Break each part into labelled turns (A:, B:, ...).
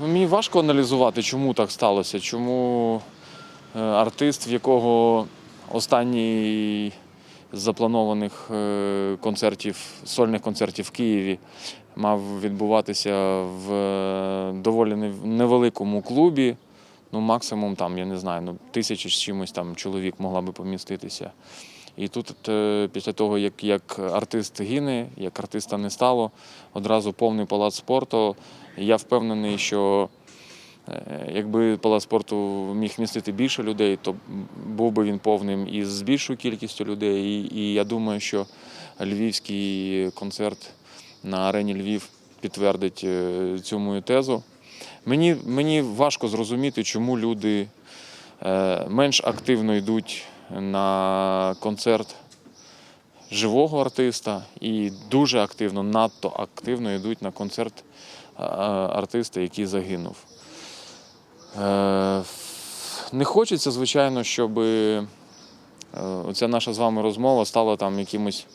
A: Ну, Мені важко аналізувати, чому так сталося, чому е, артист, в якого останній з запланованих е, концертів, сольних концертів в Києві мав відбуватися в е, доволі невеликому клубі. Ну, максимум там, я не знаю, ну, тисяча з чимось там чоловік могла би поміститися. І тут, після того, як, як артист гине, як артиста не стало, одразу повний палац спорту. Я впевнений, що е, якби палац спорту міг містити більше людей, то був би він повним і з більшою кількістю людей. І, і я думаю, що львівський концерт на арені Львів підтвердить е, цю мою тезу. Мені, мені важко зрозуміти, чому люди е, менш активно йдуть на концерт живого артиста і дуже активно, надто активно йдуть на концерт артиста, який загинув. Е, Не хочеться, звичайно, щоб е, оця наша з вами розмова стала там якимось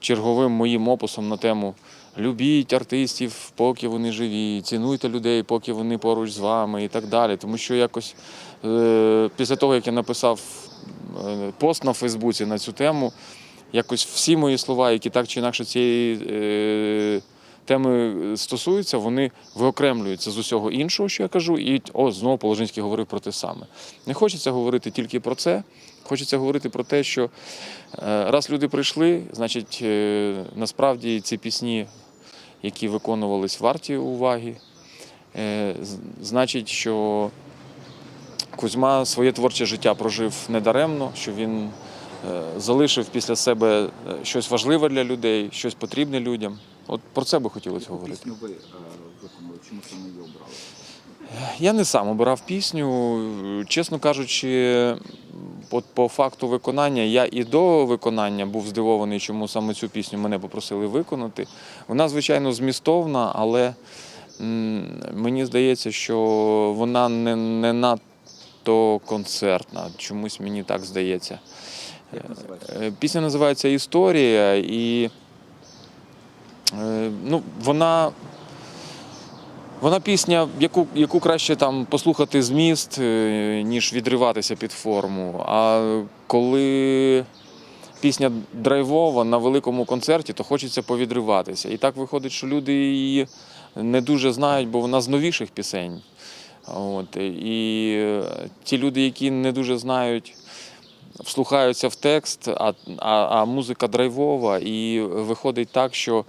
A: черговим моїм описом на тему любіть артистів, поки вони живі, цінуйте людей, поки вони поруч з вами і так далі. Тому що якось е, після того, як я написав пост на Фейсбуці на цю тему, якось всі мої слова, які так чи інакше цієї теми стосуються, вони виокремлюються з усього іншого, що я кажу, і о, знову Положинський говорив про те саме. Не хочеться говорити тільки про це. Хочеться говорити про те, що е, раз люди прийшли, значить, е, насправді ці пісні, які виконувались, варті уваги. Е, Значить, що Кузьма своє творче життя прожив недаремно, що він е, залишив після себе е, щось важливе для людей, щось потрібне людям. От про це би хотілося
B: Яку
A: говорити.
B: пісню ви е, виконали? Чому саме її обрали?
A: Я не сам обирав пісню. Чесно кажучи, от по факту виконання я і до виконання був здивований, чому саме цю пісню мене попросили виконати. Вона, звичайно, змістовна, але мені здається, що вона не, не надто концертна. Чомусь мені так здається.
B: Як називається?
A: Е, Пісня називається Історія, і ну, вона, вона пісня, яку, яку краще там послухати зміст, е, ніж відриватися під форму. А коли пісня драйвова на великому концерті, то хочеться повідриватися. І так виходить, що люди її не дуже знають, бо вона з новіших пісень. От, і е, ті люди, які не дуже знають, вслухаються в текст, а, а, а музика драйвова, і виходить так, що е,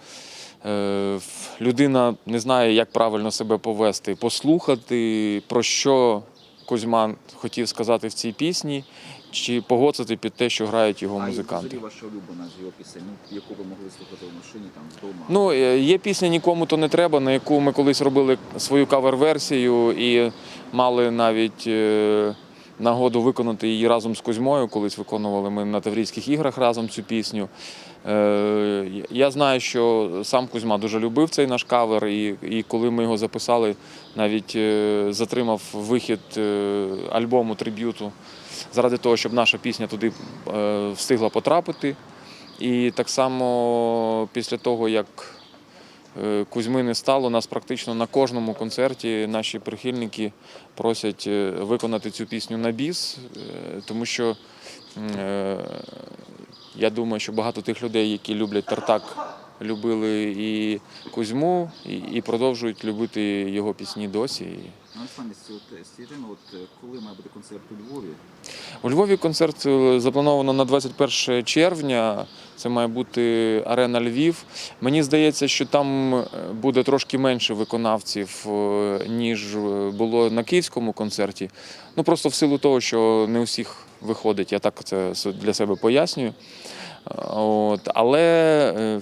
A: людина не знає, як правильно себе повести, послухати, про що Кузьма хотів сказати в цій пісні, чи погодити під те, що грають його
B: А і
A: музиканти.
B: взагалі ваша улюблена з його пісень, ну, яку ви могли слухати в машині, там, вдома?
A: Ну, е, є пісня Нікому то не треба, на яку ми колись робили свою кавер-версію і мали навіть е, нагоду виконати її разом з Кузьмою. Колись виконували ми на Таврійських іграх разом цю пісню. Е, Я знаю, що сам Кузьма дуже любив цей наш кавер, і, і коли ми його записали, навіть е, затримав вихід е, альбому триб'юту заради того, щоб наша пісня туди встигла потрапити. І так само після того, як Кузьми не стало, нас практично на кожному концерті наші прихильники просять виконати цю пісню на біс, тому що я думаю, що багато тих людей, які люблять Тартак, любили і Кузьму, і, і продовжують любити його пісні досі.
B: Ну, теми, от е, коли має бути концерт у Львові?
A: У Львові концерт е, заплановано на 21 червня. Це має бути арена Львів. Мені здається, що там е, буде трошки менше виконавців, е, ніж е, було на київському концерті. Ну просто в силу того, що не усіх виходить. Я так це для себе пояснюю. Е, От. Але е,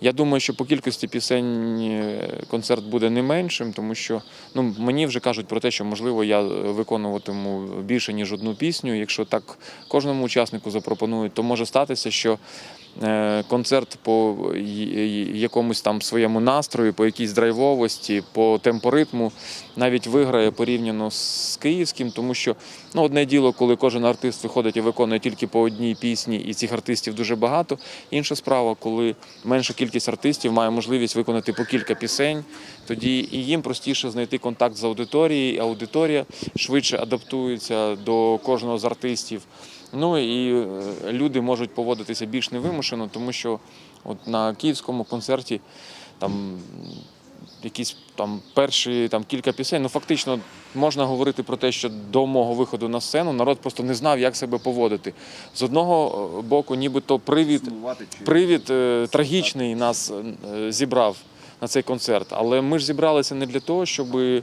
A: я думаю, що по кількості пісень е, концерт буде не меншим, тому що ну, мені вже кажуть про те, що можливо я виконуватиму більше ніж одну пісню. Якщо так кожному учаснику запропонують, то може статися, що е, концерт по якомусь там своєму настрою, по якійсь драйвовості, по темпоритму навіть виграє порівняно з київським, тому що ну, одне діло, коли кожен артист виходить і виконує тільки по одній пісні, і цих артистів дуже багато. Інша справа, коли менша кількість артистів має можливість виконати по кілька пісень, тоді і їм простіше знайти контакт з аудиторією, аудиторія швидше адаптується до кожного з артистів. Ну і е, люди можуть поводитися більш невимушено, тому що от на київському концерті там якісь там перші там кілька пісень. Ну фактично можна говорити про те, що до мого виходу на сцену народ просто не знав, як себе поводити. З одного е, боку, нібито привід, привід е, трагічний нас зібрав на цей концерт. Але ми ж зібралися не для того, щоб е,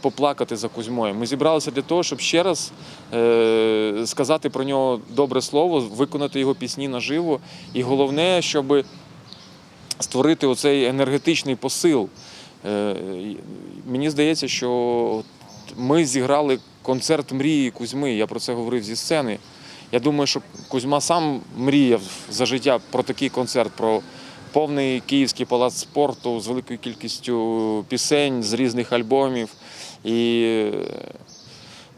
A: поплакати за Кузьмою. Ми зібралися для того, щоб ще раз е, сказати про нього добре слово, виконати його пісні наживо. І головне, щоб створити оцей енергетичний посил. Е, Мені здається, що ми зіграли концерт мрії Кузьми. Я про це говорив зі сцени. Я думаю, що Кузьма сам мріяв за життя про такий концерт, про повний київський палац спорту з великою кількістю пісень з різних альбомів. І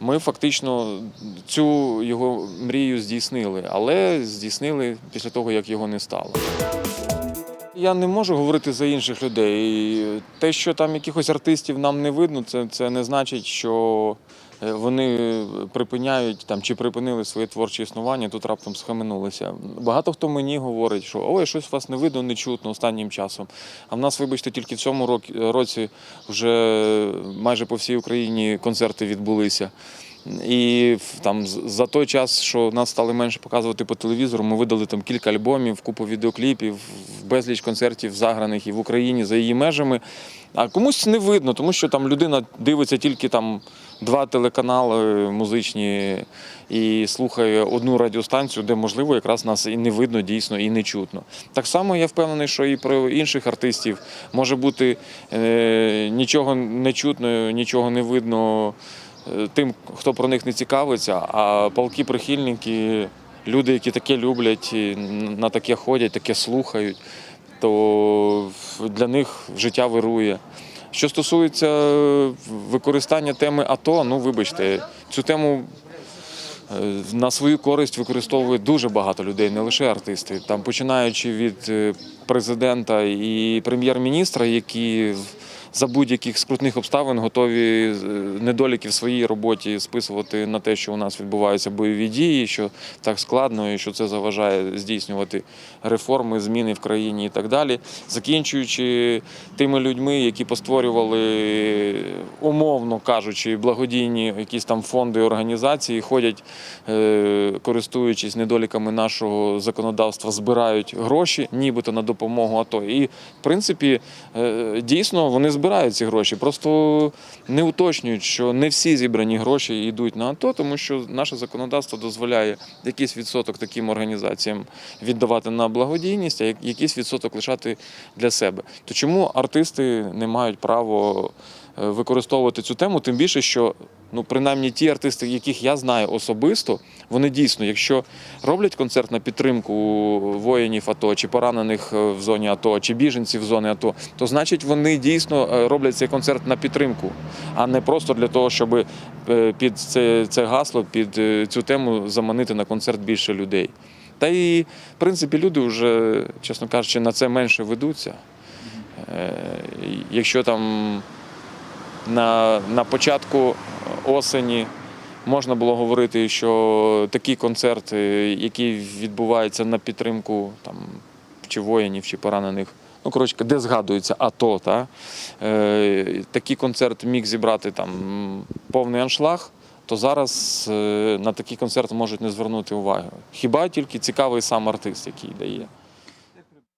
A: ми фактично цю його мрію здійснили, але здійснили після того, як його не стало. Я не можу говорити за інших людей. Те, що там якихось артистів нам не видно, це, це не значить, що вони припиняють там чи припинили своє творче існування, тут раптом схаменулися. Багато хто мені говорить, що ой, щось вас не видно, не чутно останнім часом. А в нас, вибачте, тільки в цьому році вже майже по всій Україні концерти відбулися. І там за той час, що нас стали менше показувати по телевізору, ми видали там кілька альбомів, купу відеокліпів, безліч концертів заграних і в Україні за її межами. А комусь не видно, тому що там людина дивиться тільки там два телеканали музичні і слухає одну радіостанцію, де можливо якраз нас і не видно дійсно і не чутно. Так само я впевнений, що і про інших артистів може бути е, нічого не чутно, нічого не видно е, тим, хто про них не цікавиться, а палки прихильники, люди, які таке люблять, на таке ходять, таке слухають, то для них життя вирує. Що стосується е, використання теми АТО, ну вибачте, цю тему е, на свою користь використовує дуже багато людей, не лише артисти. Там починаючи від е, президента і прем'єр-міністра, які за будь-яких скрутних обставин готові е, недоліки в своїй роботі списувати на те, що у нас відбуваються бойові дії, що так складно і що це заважає здійснювати реформи, зміни в країні і так далі. Закінчуючи тими людьми, які постворювали, умовно кажучи, благодійні якісь там фонди організації, ходять, е, користуючись недоліками нашого законодавства, збирають гроші, нібито на допомогу АТО. І в принципі, е, дійсно вони збирають ці гроші. Просто не уточнюють, що не всі зібрані гроші йдуть на АТО, тому що наше законодавство дозволяє якийсь відсоток таким організаціям віддавати на благодійність, а якийсь відсоток лишати для себе. То чому артисти не мають право використовувати цю тему? Тим більше, що ну принаймні ті артисти, яких я знаю особисто, вони дійсно, якщо роблять концерт на підтримку воїнів АТО, чи поранених е, в зоні АТО, чи біженців в зоні АТО, то значить вони дійсно е, роблять цей концерт на підтримку, а не просто для того, щоб е, під це, це гасло, під е, цю тему заманити на концерт більше людей. Та і, в принципі, люди вже, чесно кажучи, на це менше ведуться. Е, Якщо там на, на початку осені можна було говорити, що такі концерти, які відбуваються на підтримку там, чи воїнів, чи поранених, ну, коротше, де згадується АТО, та, е, такий концерт міг зібрати там повний аншлаг, то зараз е, на такий концерт можуть не звернути уваги. Хіба тільки цікавий сам артист, який дає.